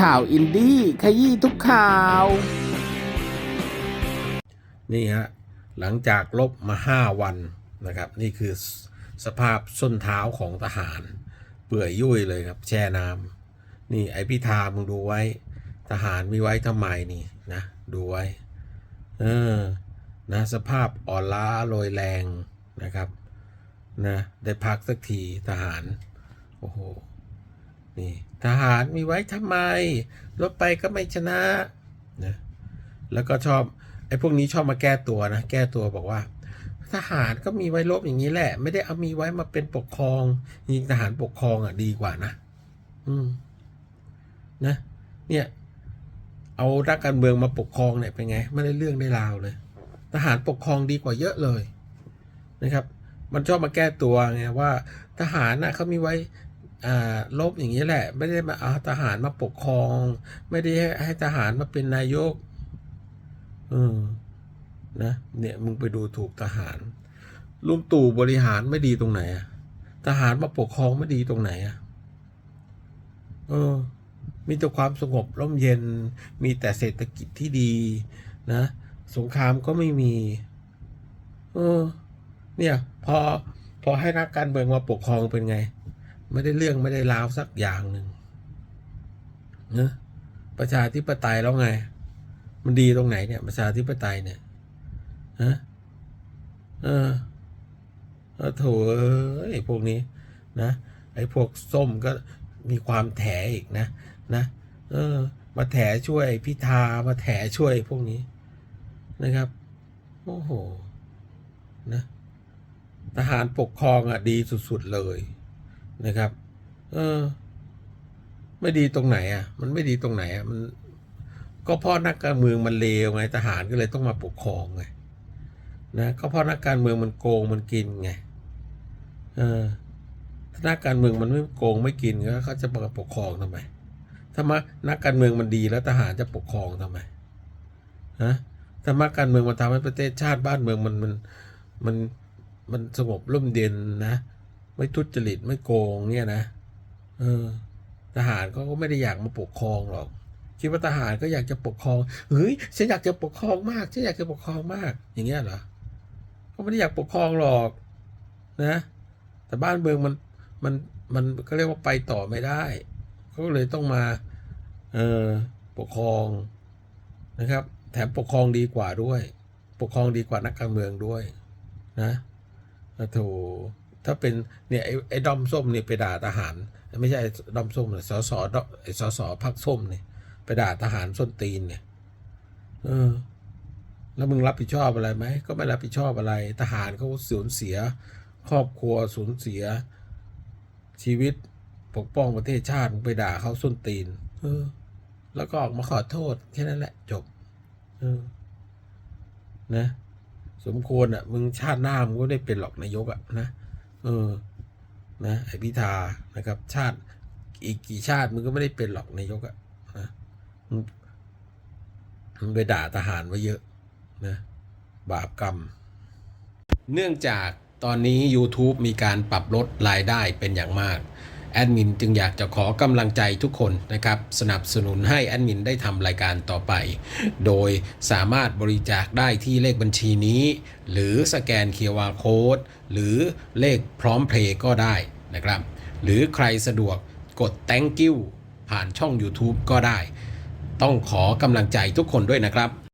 ข่าวอินดี้ขยี้ทุกข่าว นี่ฮะ หลังจากลบมาห้าวันนะครับ นี่คือสภาพส้นเท้าของทหาร เปื่อยยุ่ยเลยครับ แช่น้ำนี่ไอพิธามึงดูไว้ ทหารมีไว้ทำไมนี่นะดูไว้ เออนะสภาพอ่อนล้าโรยแรงนะครับนะได้พักสักทีทหาร โอ้โห นี่ทหารมีไว้ทำไมลบไปก็ไม่ชนะนะแล้วก็ชอบไอ้พวกนี้ชอบมาแก้ตัวนะ แก้ตัวบอกว่า ทหารก็มีไว้ลบอย่างนี้แหละ ไม่ได้เอามีไว้มาเป็นปกครองยิงทหารปกครองอะดีกว่านะ อืมนะ เนี่ย เอานักการเมืองมาปกครองเนี่ยเป็นไง ไม่ได้เรื่องได้ราวเลย ทหารปกครองดีกว่าเยอะเลยนะครับ มันชอบมาแก้ตัวไงว่า ทหารน่ะเขามีไว้ ลบอย่างนี้แหละ ไม่ได้มาเอาทหารมาปกครอง ไม่ได้ให้ให้ทหารมาเป็นนายกเออนะเนี่ยมึงไปดูถูกทหารลุงตู่บริหารไม่ดีตรงไหนอะทหารมาปกครองไม่ดีตรงไหนอะเออ มีแต่ความสงบร่มเย็น มีแต่เศรษฐกิจที่ดี นะ สงครามก็ไม่มี เออ เนี่ย พอ พอให้นักการเมืองมาปกครองเป็นไง ไม่ได้เรื่องไม่ได้ราวสักอย่างหนึ่งนะประชาธิปไตยแล้วไง มันดีตรงไหนเนี่ย ประชาธิปไตยเนี่ยฮะเออเออโถเอ้พวกนี้นะไอ้พวกส้มก็มีความแถอีกนะนะเออ มาแถช่วยพิธามาแถช่วยพวกนี้นะครับโอ้โหนะทหารปกครองอะดีสุด ๆ เลย นะครับ เออ ไม่ดีตรงไหนอะ มันไม่ดีตรงไหนอะมันก็เพราะนักการเมืองมันเลวไงทหารก็เลยต้องมาปกครองไงนะก็เพราะนักการเมืองมันโกงมันกินไงเออถ้านักการเมืองมันไม่โกงไม่กินก็เขาจะมาปกครองทำไมถ้ามานักการเมืองมันดีแล้วทหารจะปกครองทำไมฮะถ้านักการเมืองมันทำให้ประเทศชาติบ้านเมืองมันมันมันมันสงบร่มเย็นนะ ไม่ทุจริตไม่โกงเนี่ยนะเออทหารก็ไม่ได้อยากมาปกครองหรอก คิดว่าทหารก็อยากจะปกครองเฮ้ยฉันอยากจะปกครองมากฉันอยากจะปกครองมาก อย่างเงี้ยเหรอเขาไม่ได้อยากปกครองหรอกนะ แต่บ้านเมืองมันมันมันก็เรียกว่าไปต่อไม่ได้เขาก็เลยต้องมาเออปกครองนะครับ แถมปกครองดีกว่าด้วย ปกครองดีกว่านักการเมืองด้วยนะโถ ถ้าเป็นเนี่ยไอ้ไอ้ดอมส้มเนี่ยไปด่าทหาร ไม่ใช่ไอ้ดอมส้มเลยสสไอ้สสพักส้มเนี่ยไปด่าทหารส้นตีนเนี่ยเออแล้วมึงรับผิดชอบอะไรไหมก็ไม่รับผิดชอบอะไร ทหารเขาสูญเสีย ครอบครัวสูญเสีย ชีวิตปกป้องประเทศชาติมึงไปด่าเขาส้นตีน เออ แล้วก็ออกมาขอโทษแค่นั้นแหละ จบ เออ นะ สมควรอะ มึงชาติหน้ามึงก็ได้เป็นหรอกนายกอะนะ เออนะไอพิธานะครับ ชาติอีกกี่ชาติมึงก็ไม่ได้เป็นหรอกนายกอะนะมึงมึงไปด่าทหารไว้เยอะนะบาปกรรม เนื่องจากตอนนี้ YouTube มีการปรับลดรายได้เป็นอย่างมาก แอดมินจึงอยากจะขอกำลังใจทุกคนนะครับสนับสนุนให้แอดมินได้ทำรายการต่อไป โดยสามารถบริจาคได้ที่เลขบัญชีนี้ หรือสแกน QR Code หรือเลขพร้อมเพลย์ก็ได้นะครับ หรือใครสะดวกกด thank you ผ่านช่อง YouTube ก็ได้ ต้องขอกำลังใจทุกคนด้วยนะครับ